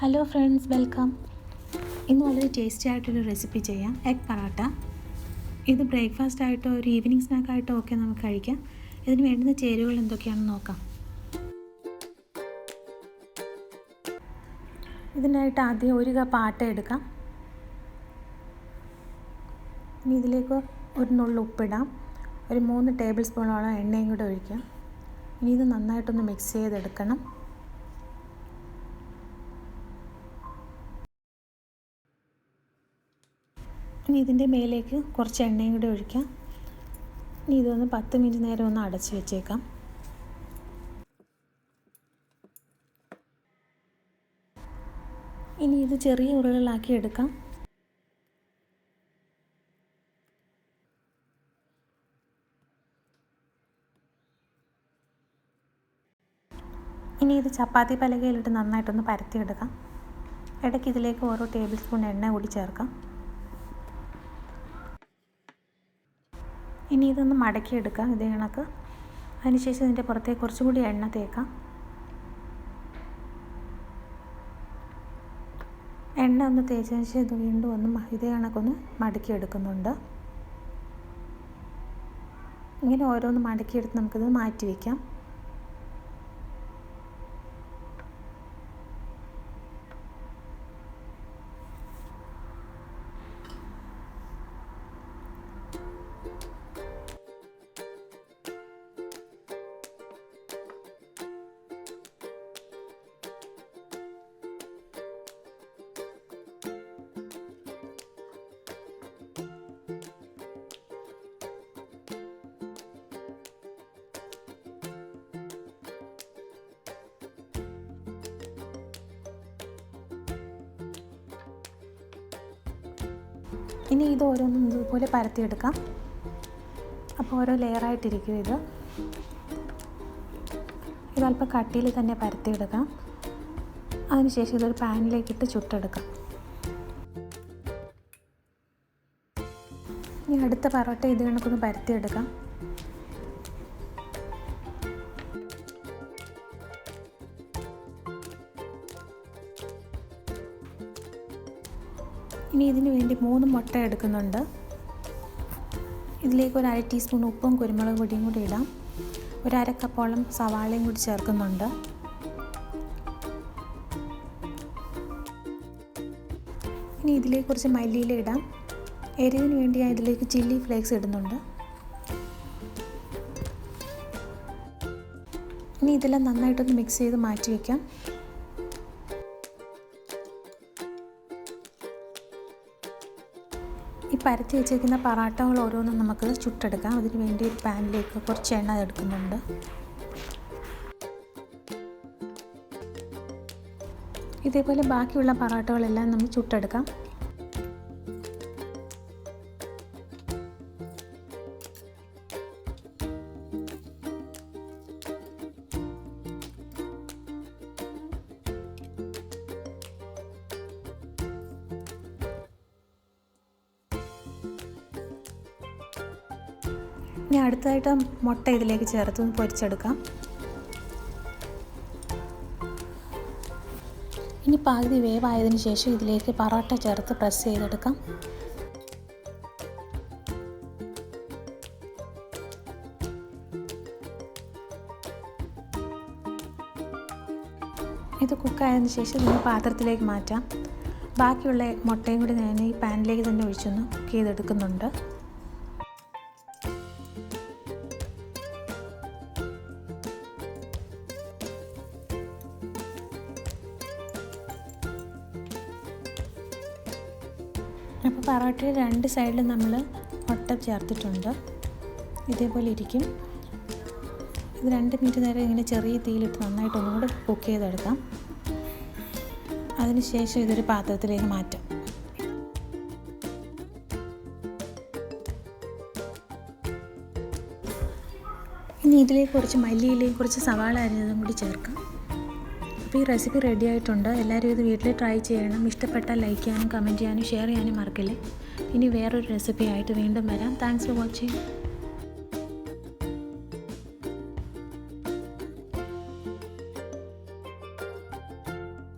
Hello friends welcome ഇന്ന് വളരെ tasty ആയിട്ടൊരു റെസിപ്പി ചെയ്യാം. എഗ് പറാട്ട ഇത് ബ്രേക്ക്ഫാസ്റ്റ് ആയിട്ടോ ഒരു ഈവനിങ് സ്നാക്ക് ആയിട്ടോ ഒക്കെ നമുക്ക് കഴിക്കാം. ഇതിന് വേണ്ടുന്ന ചേരുവകൾ എന്തൊക്കെയാണെന്ന് നോക്കാം. ഇതിനായിട്ട് ആദ്യം ഒരു കപ്പ് ആട്ട എടുക്കാം. ഇനി ഇതിലേക്ക് ഒരു നുള്ളു ഉപ്പിടാം. ഒരു മൂന്ന് ടേബിൾ സ്പൂണോളം എണ്ണയും കൂടെ ഒഴിക്കാം. ഇനി ഇത് നന്നായിട്ടൊന്ന് മിക്സ് ചെയ്തെടുക്കണം. ഇനി ഇതിന്റെ മേലേക്ക് കുറച്ച് എണ്ണയും കൂടി ഒഴിക്കാം. ഇനി ഇതൊന്ന് പത്ത് മിനിറ്റ് നേരം ഒന്ന് അടച്ച് വെച്ചേക്കാം. ഇനി ഇത് ചെറിയ ഉരുളകളാക്കി എടുക്കാം. ഇനി ഇത് ചപ്പാത്തി പലകയിലിട്ട് നന്നായിട്ടൊന്ന് പരത്തിയെടുക്കാം. ഇടയ്ക്ക് ഇതിലേക്ക് ഓരോ ടേബിൾ സ്പൂൺ എണ്ണ കൂടി ചേർക്കാം. ഇനി ഇതൊന്ന് മടക്കിയെടുക്കാം ഇതേ കണക്ക്. അതിനുശേഷം ഇതിന്റെ പുറത്തേക്ക് കുറച്ചും കൂടി എണ്ണ തേക്കാം. എണ്ണ ഒന്ന് തേച്ചതിന് ശേഷം ഇത് വീണ്ടും ഒന്ന് ഇതേ കണക്കൊന്ന് മടക്കിയെടുക്കുന്നുണ്ട് ഇങ്ങനെ ഓരോന്ന് മടക്കിയെടുത്ത് നമുക്കിത് മാറ്റി വയ്ക്കാം ഇനി ഇത് ഓരോന്നും ഇതുപോലെ പരത്തിയെടുക്കാം. അപ്പോൾ ഓരോ ലെയറായിട്ടിരിക്കും ഇത്. ഇതല്പം കട്ടിയിൽ തന്നെ പരത്തിയെടുക്കാം. അതിനുശേഷം ഇതൊരു പാനിലേക്കിട്ട് ചുട്ടെടുക്കാം. ഇനി അടുത്ത പറോട്ട ഇത് കണക്കൊന്ന് പരത്തിയെടുക്കാം. ഇനി ഇതിന് വേണ്ടി മൂന്ന് മുട്ട എടുക്കുന്നുണ്ട്. ഇതിലേക്ക് ഒരു അര ടീസ്പൂൺ ഉപ്പും കുരുമുളക് പൊടിയും കൂടി ഇടാം. ഒരു അര കപ്പോളം സവാളയും കൂടി ചേർക്കുന്നുണ്ട്. ഇനി ഇതിലേക്ക് കുറച്ച് മല്ലിയില ഇടാം. എരിവിന് വേണ്ടി ഞാൻ ഇതിലേക്ക് ചില്ലി ഫ്ലേക്സ് ഇടുന്നുണ്ട്. ഇനി ഇതെല്ലാം നന്നായിട്ടൊന്ന് മിക്സ് ചെയ്ത് മാറ്റി വയ്ക്കാം പരത്തി വെച്ചേക്കുന്ന പറാട്ടകൾ ഓരോന്നും നമുക്ക് ചുട്ടെടുക്കാം. അതിന് വേണ്ടി ഒരു പാനിലേക്ക് കുറച്ച് എണ്ണ എടുക്കുന്നുണ്ട്. ഇതേപോലെ ബാക്കിയുള്ള പറാട്ടകളെല്ലാം നമ്മൾ ചുട്ടെടുക്കാം. ഇനി അടുത്തതായിട്ട് മുട്ട ഇതിലേക്ക് ചേർത്ത് പൊരിച്ചെടുക്കാം. ഇനി പകുതി വേവായതിനു ശേഷം ഇതിലേക്ക് പറോട്ട ചേർത്ത് പ്രസ് ചെയ്തെടുക്കാം. ഇത് കുക്കായതിനു ശേഷം ഇതിന് പാത്രത്തിലേക്ക് മാറ്റാം. ബാക്കിയുള്ള മുട്ടയും കൂടി ഞാൻ ഈ പാനിലേക്ക് തന്നെ ഒഴിച്ചൊന്ന് കുക്ക് ചെയ്തെടുക്കുന്നുണ്ട് അപ്പോൾ പറോട്ടയിൽ രണ്ട് സൈഡിലും നമ്മൾ മുട്ട ചേർത്തിട്ടുണ്ട്. ഇതേപോലെ ഇരിക്കും. ഇത് രണ്ട് മിനിറ്റ് നേരം ഇങ്ങനെ ചെറിയ തീയിലിട്ട് നന്നായിട്ട് ഒന്നുകൂടെ കുക്ക് ചെയ്തെടുക്കാം. അതിനുശേഷം ഇതൊരു പാത്രത്തിലേക്ക് മാറ്റാം. ഇനി ഇതിലേക്ക് കുറച്ച് മല്ലിയിലയും കുറച്ച് സവാള അരിഞ്ഞതും കൂടി ചേർക്കാം. അപ്പോൾ ഈ റെസിപ്പി റെഡി ആയിട്ടുണ്ട്. എല്ലാവരും ഇത് വീട്ടിൽ ട്രൈ ചെയ്യണം. ഇഷ്ടപ്പെട്ടാൽ ലൈക്ക് ചെയ്യാനും കമന്റ് ചെയ്യാനും ഷെയർ ചെയ്യാനും മറക്കില്ലേ? ഇനി വേറൊരു റെസിപ്പി ആയിട്ട് വീണ്ടും വരാം. Thanks for watching.